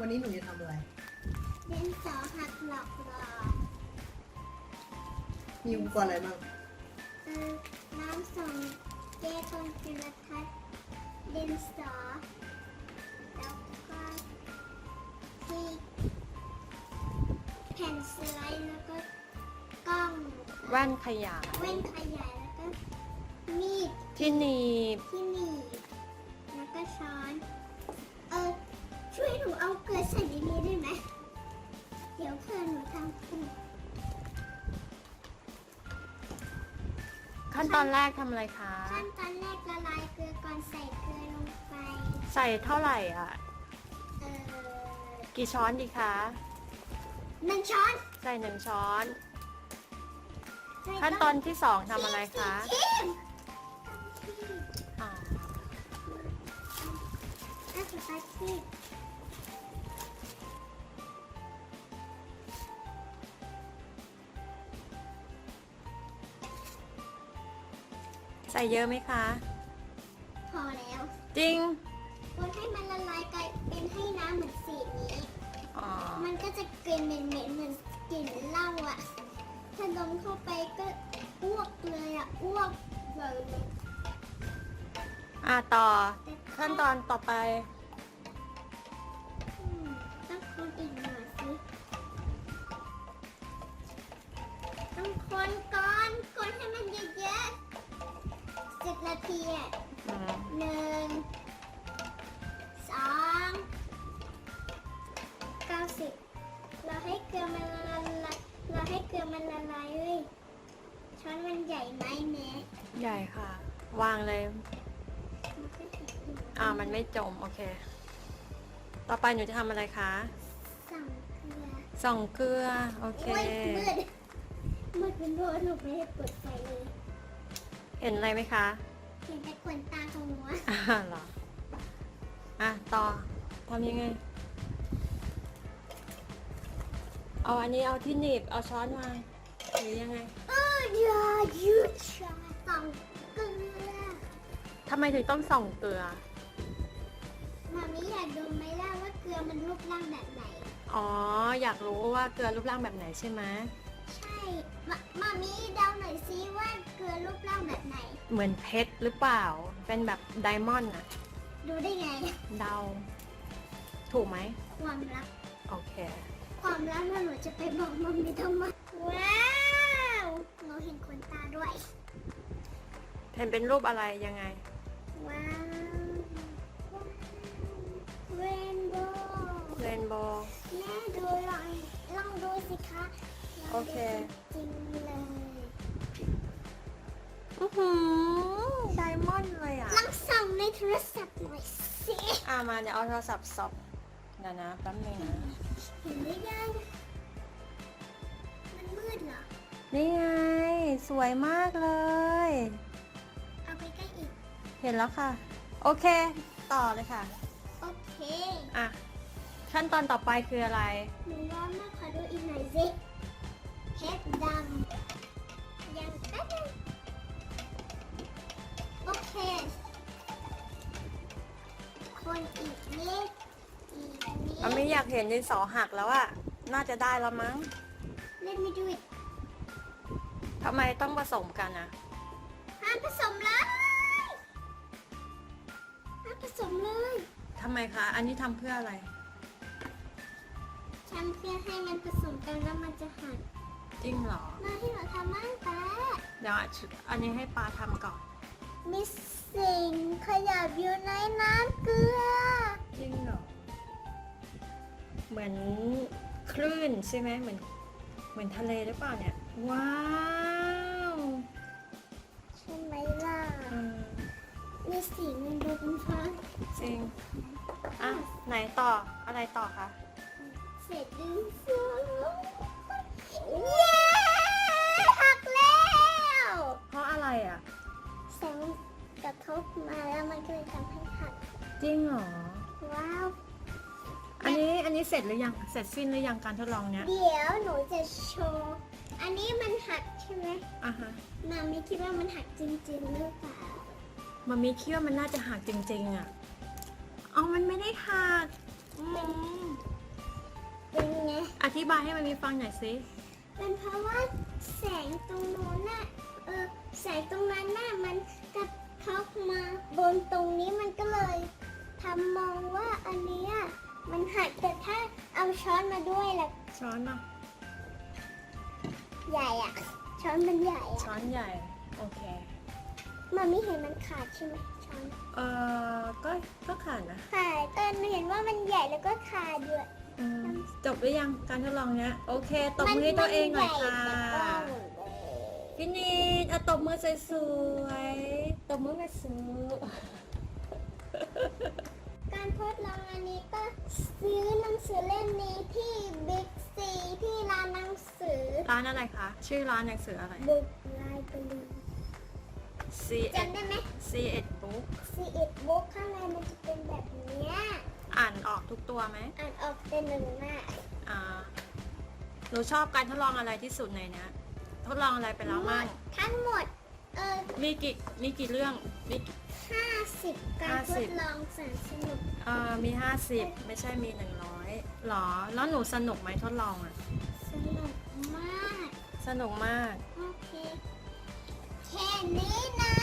วันนี้หนูจะทำอะไร ดินสอหักหลอกหลอกมีอุปกรณ์อะไรบ้างเออน้ำส่งเจตนจุลทรรศน์ดินสอ แล้วก็ที่แผ่นสไลด์แล้วก็กล้องแว่นขยายเว้นขยายแล้วก็มีดที่หนีบที่หนีบแล้วก็ช้อนเออช่วยห นูเอาเกลือใส่ในนี้ได้ไหมเดี๋ยวเพื่อนหนูทำถูกขั้นตอนแรกทำอะไรคะ ขั้นตอนแรกละลายเกลือก่อนใส่เกลือลงไป ใส่เท่าไหร่อะ เออกี่ช้อนดีคะ หนึ่งช้อนใส่หนึ่งช้อน ใส่ขั้นตอนที่สองทำอะไรคะทีมอ่าขั้นสุดท้ายที่ใส่เยอะไหมคะ พอแล้วจริง คนให้มันละลายกลายเป็นให้น้ำเหมือนสีนี้ อ๋อ มันก็จะกลิ่นเหม็นๆเหมือนกลิ่นเหล้าอะ ถ้าดมเข้าไปก็อ้วกเลยอะอ้วกเลยอ่าต่อแต่ขั้นตอนต่อไป สิบนาทีอะอืมหนึ่งสองเก้าสิบเราให้เกลือมันละลายเราให้เกลือมันละลายเว้ยช้อนมันใหญ่ไหมแม่ใหญ่ค่ะ วางเลย มันก็จะอยู่อ่ามันไม่จม โอเค ต่อไปหนูจะทำอะไรคะสั่งเกลือส่องเกลือ โอเค โอ้ยมืดมืดเป็นโดนหนูไม่ได้เปิดไฟเลย เห็นอะไรไหมคะ เห็นแต่ขนตาของหนูอะอ่าเหรอ อะ ต่อทำยังไง เอาอันนี้เอาที่หนีบ เอาช้อนมาหรือยังไงเอออย่าหยุดชาสั่งเกลือทำไมถึงต้องส่องเกลือ มามิอยากดูไหมล่ะว่าเกลือมันรูปร่างแบบไหน อ๋อ อยากรู้ว่าเกลือรูปร่างแบบไหนใช่ไหม ใช่มามามิเดาหน่อย เหมือนเพชรหรือเปล่า เป็นแบบไดมอนด์อะดูได้ไง เดา ถูกไหม ความลับโอเค ความลับแล้วหนูจะไปบอกมามิทำไมว้าวหนูเห็นขนตาด้วยเห็นเป็นรูปอะไรยังไง ว้าวเรนโบว์เรนโบว์แม่ดูลองลองดูสิคะลงดูโอเค จริงเลย อือหือไดมอนด์เลยอะ ลองส่องในโทรศัพท์หน่อยสิ อ่ามาเดี๋ยวเอาโทรศัพท์สอบเดี๋ยวนะแป๊บนึงนะ เห็นหรือยัง มันมืดเหรอ นี่ไง สวยมากเลย เอาไปใกล้อีก เห็นแล้วค่ะ โอเค ต่อเลยค่ะ โอเค อะ ขั้นตอนต่อไปคืออะไร หนูร้อนมากขอดูอีกหน่อยสิเพชรดำ อยากเห็นดินสอหักแล้วอะน่าจะได้แล้วมั้งเล่นไม่ดูอีกทำไมต้องผสมกันอะห้ามผสมเลยห้ามผสมเลยทำไมคะ อันนี้ทำเพื่ออะไร ทำเพื่อให้มันผสมกันแล้วมันจะหักจริงเหรอ มาที่เราทำมั่งแต่เดี๋ยวอันนี้ให้ปลาทำก่อนมีสิ่งขยับอยู่ในน้ำเกลือ อนคลื่นใช่ไหมเหมือนเหมือนทะเลหรือเปล่าเนี่ย ว้าวใช่ไหมล่ะเออมีสีมันดูเป็นฟ้าจริงอะไหนต่ออะไรต่อคะเสร็จดึงฟ้าเย้หักแล้วเพราะอะไรอะแสงกระทบมาแล้วมันก็เลยทำให้หักจริงเหรอว้าว อันนี้อันนี้เสร็จหรือยัง เสร็จสิ้นหรือยังการทดลองเนี้ย เดี๋ยวหนูจะโชว์ อันนี้มันหักใช่ไหมอะฮะนามิคิดว่ามันหักจริงๆหรือเปล่า มันมีคิดว่ามันน่าจะหักจริงๆอะเอามันไม่ได้หักอืมธิบายให้มันมีฟังหน่อยสิ เป็นเพราะว่าแสงตรงโน้นน่ะ เออ แสงตรงนั้นน่ะมันกระทบมาบนตรงนี้มันก็เลยทำมองว่าอันเนี้ยมัน ช้อนมาด้วยล่ะช้อนมาใหญ่อะช้อนมันใหญ่อะช้อนใหญ่ โอเค มันไม่เห็นมันขาดใช่ไหมช้อนเอ่อก็ก็ขาดนะขาดเออหนูเห็นว่ามันใหญ่แล้วก็ขาดด้วยอืมจบหรือยังการทดลองเนี้ยโอเคตบมือให้ตัวเองหน่อยค่ะมันใหญ่แต่กว้างหมดเลยพี่นีนอะตบมือสวยๆตบมือแบบสวย การทดลองอันนี้ก็ซื้อหนังสือเล่มนี้ที่บิ๊กซีที่ร้านหนังสือร้านอะไรคะ ชื่อร้านหนังสืออะไร บุกไลบรารี C จำได้ไหม C 1 Book ซีเอ็ดบุ๊กข้างในมันจะเป็นแบบเนี้ยอ่านออกทุกตัวไหมอ่านออกเป็นหนึ่งหน้าอ่าหนูชอบการทดลองอะไรที่สุดในเนี้ยทดลองอะไรไปแล้วมั่งทั้งหมดเออมีกี่มีกี่เรื่องมีห้า สิบการท50ดลองแสนสนุกเอ่อมี 50 ไม่ใช่มี 100หรอ แล้วหนูสนุกไหมทดลองอะสนุกมาก สนุกมาก โอเค แค่นี้นะ